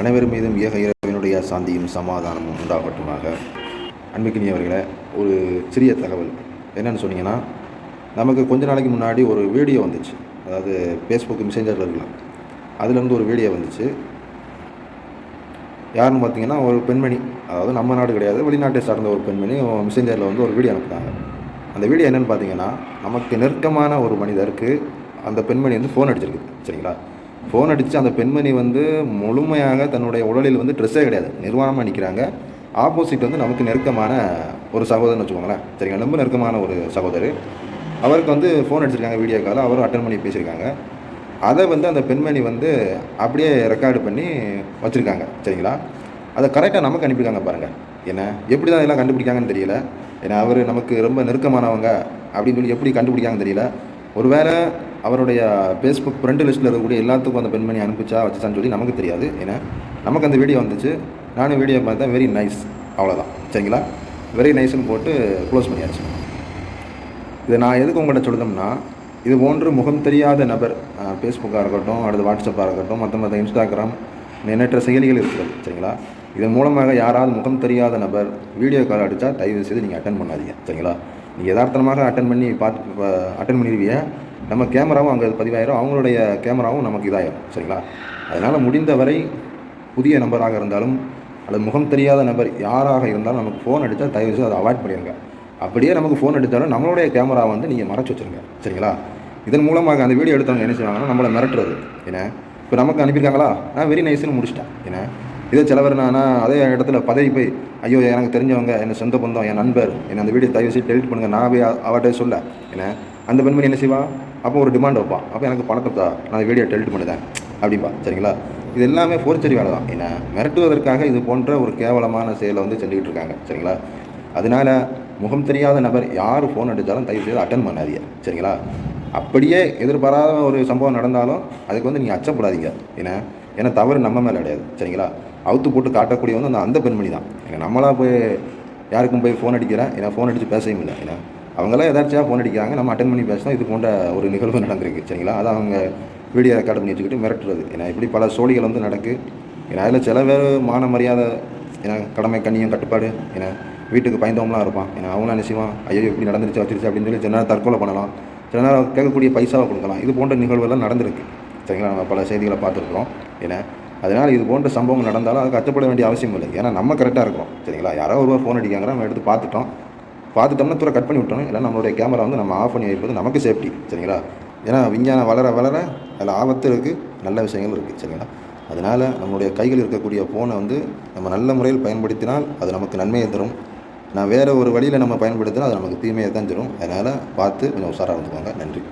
அனைவர் மீதும் ஏக இறைவனுடைய சாந்தியும் சமாதானமும் உண்டாகட்டுமாக. அன்புக்கினியவர்களே ஒரு சிறிய தகவல். என்னென்னு சொன்னீங்கன்னா நமக்கு கொஞ்ச நாளைக்கு முன்னாடி ஒரு வீடியோ வந்துச்சு. அதாவது ஃபேஸ்புக் மெசேஞ்சரில் இருக்கலாம். அதுலேருந்து ஒரு வீடியோ வந்துச்சு. யாருன்னு பார்த்தீங்கன்னா ஒரு பெண்மணி. அதாவது நம்ம நாடு கிடையாது வெளிநாட்டை சார்ந்த ஒரு பெண்மணி மெசேஞ்சரில் வந்து ஒரு வீடியோ அனுப்புனாங்க. அந்த வீடியோ என்னென்னு பார்த்தீங்கன்னா நமக்கு நெருக்கமான ஒரு மனிதருக்கு அந்த பெண்மணி வந்து ஃபோன் அடிச்சிருக்கு. சரிங்களா? ஃபோன் அடித்து அந்த பெண்மணி வந்து முழுமையாக தன்னுடைய உடலில் வந்து ட்ரெஸ்ஸே கிடையாது. நிர்வாணமாக நிற்கிறாங்க ஆப்போசிட் வந்து நமக்கு நெருக்கமான ஒரு சகோதரன் வச்சுக்கோங்களேன். சரிங்களா? ரொம்ப நெருக்கமான ஒரு சகோதரர் அவருக்கு வந்து ஃபோன் அடிச்சிருக்காங்க வீடியோ கால் அவரும் அட்டன் பண்ணி பேசியிருக்காங்க. அதை வந்து அந்த பெண்மணி வந்து அப்படியே ரெக்கார்டு பண்ணி வச்சுருக்காங்க. சரிங்களா? அதை கரெக்டாக நமக்கு அனுப்பியிருக்காங்க பாருங்கள் என்ன? எப்படி தான் இதெல்லாம் கண்டுபிடிக்காங்கன்னு தெரியல. ஏன்னா அவர் நமக்கு ரொம்ப நெருக்கமானவங்க அப்படின்னு சொல்லி எப்படி கண்டுபிடிக்காங்கன்னு தெரியல. ஒருவேளை அவருடைய ஃபேஸ்புக் ஃப்ரெண்டு லிஸ்ட்டில் இருக்கக்கூடிய எல்லாத்துக்கும் அந்த பெண்மணி அனுப்பிச்சா வச்சுச்சான்னு சொல்லி நமக்கு தெரியாது. ஏன்னா நமக்கு அந்த வீடியோ வந்துச்சு. நானும் வீடியோ பார்த்தேன் வெரி நைஸ் அவ்வளோதான் சரிங்களா? வெரி நைஸ்னு போட்டு க்ளோஸ் பண்ணியாச்சு. இதை நான் எதுக்கு உங்கள்கிட்ட சொல்லணும்னா இது போன்று முகம் தெரியாத நபர் ஃபேஸ்புக்காக இருக்கட்டும் அடுத்து வாட்ஸ்அப்பாக இருக்கட்டும் மற்ற மற்ற இன்ஸ்டாகிராம் எண்ணற்ற செயலிகள் இருக்கிறது. சரிங்களா? இதன் மூலமாக யாராவது முகம் தெரியாத நபர் வீடியோ கால் அடித்தா தயவு செய்து நீங்கள் அட்டன் பண்ணாதீங்க. சரிங்களா? நீங்கள் யதார்த்தமாக அட்டன் பண்ணி பார்த்து அட்டன் பண்ணிடுவீங்க நம்ம கேமராவும் அங்கே பதிவாயிரும். அவங்களுடைய கேமராவும் நமக்கு இதாயிரும். சரிங்களா? அதனால் முடிந்தவரை புதிய நபராக இருந்தாலும் அல்லது முகம் தெரியாத நபர் யாராக இருந்தாலும் நமக்கு ஃபோன் அடித்தால் தயவு செய்து அதை அவாய்ட் பண்ணிடுங்க அப்படியே நமக்கு ஃபோன் அடித்தாலும் நம்மளுடைய கேமரா வந்து நீங்கள் மறைச்சி வச்சுருங்க. சரிங்களா? இதன் மூலமாக அந்த வீடியோ எடுத்தவங்க என்ன செய்வாங்கன்னா நம்மளை மிரட்டுறது. ஏன்னா இப்போ நமக்கு அனுப்பியிருக்காங்களா? நான் வெரி நைஸ்னு முடிச்சிட்டேன். ஏன்னா இதே சிலவர் நான் அதே இடத்துல பதவி போய் ஐயோ எனக்கு தெரிஞ்சவங்க என்ன சொந்த பந்தம் என் நண்பர் என்னை அந்த வீடியோ தயவு செய்து டெலிட் பண்ணுங்கள் நான் போய் அவர்கிட்ட சொல்ல. ஏன்னா அந்த பெண்மணி என்ன செய்வா? அப்போ ஒரு டிமாண்ட் வைப்பான் அப்போ எனக்கு பணத்தை தா நான் வீடியோ டெலிட் பண்ணுதேன் அப்படிம்பா. சரிங்களா? இது எல்லாமே ஃபோர்ச்சரி வேலை தான். ஏன்னா மிரட்டுவதற்காக இது போன்ற ஒரு கேவலமான செயலை வந்து செஞ்சுக்கிட்டு இருக்காங்க. சரிங்களா? அதனால் முகம் தெரியாத நபர் யார் ஃபோன் அடித்தாலும் தயவு செய்து அட்டன் பண்ணாதீங்க. சரிங்களா? அப்படியே எதிர்பாராத ஒரு சம்பவம் நடந்தாலும் அதுக்கு வந்து நீங்கள் அச்சப்படாதீங்க. ஏன்னா ஏன்னா தவறு நம்ம மேலே கிடையாது. சரிங்களா? அவுத்து போட்டு காட்டக்கூடிய வந்து அந்த அந்த பெண்மணி தான். ஏன்னா நம்மளாக போய் யாருக்கும் போய் ஃபோன் அடிக்கிறேன் ஏன்னா ஃபோன் அடித்து பேசவும் இல்லை. ஏன்னா அவங்களாம் எதாச்சியாக ஃபோன் அடிக்கிறாங்க. நம்ம அட்டன் பண்ணி பேசினா இது போன்ற ஒரு நிகழ்வு நடந்திருக்கு சரிங்களா? அதை அவங்க வீடியோ ரெக்கார்ட் பண்ணி வச்சுக்கிட்டு மிரட்டுறது. ஏன்னா இப்படி பல சோழிகள் வந்து நடக்கு. ஏன்னா அதில் சில பேர் மான மரியாதை ஏன்னா கடமை கண்ணியம் கட்டுப்பாடு ஏன்னா வீட்டுக்கு பயந்தவங்களாம் இருப்பான். ஏன்னா அவங்களாம் என்ன ஐயோ இப்படி நடந்துருச்சு வச்சிருச்சு? அப்படின்னு சொல்லி சில நேரம் தற்கொலை பண்ணலாம். சில நேரம் கேட்கக்கூடிய பைசாவை கொடுக்கலாம். இது போன்ற நிகழ்வுகள்லாம் நடந்திருக்கு. சரிங்களா? நம்ம பல செய்திகளை பார்த்துருக்குறோம். ஏன்னா அதனால் இது போன்ற சம்பவம் நடந்தாலும் அதுக்கு அச்சப்பட வேண்டிய அவசியம் இல்லை. ஏன்னா நம்ம கரெக்டாக இருக்கிறோம். சரிங்களா? யாரோ ஒருவா ஃபோன் அடிக்காங்கிற நம்ம எடுத்து பார்த்துட்டோம். பார்த்துட்டோம்னா தூரம் கட் பண்ணி விட்டோம் இல்லை நம்மளுடைய கேமரா வந்து நம்ம ஆஃப் பண்ணி வைப்பது நமக்கு சேஃப்டி சரிங்களா? ஏன்னா விஞ்ஞானம் வளர வளர அதில் ஆபத்து இருக்குது நல்ல விஷயங்கள் இருக்குது சரிங்களா? அதனால் நம்மளுடைய கைகள் இருக்கக்கூடிய ஃபோனை வந்து நம்ம நல்ல முறையில் பயன்படுத்தினால் அது நமக்கு நன்மையை தரும். நான் வேறு ஒரு வழியில் நம்ம பயன்படுத்தினா அது நமக்கு தீமையை தான் தரும். அதனால் பார்த்து கொஞ்சம் உஷாராக இருந்துக்கோங்க. நன்றி.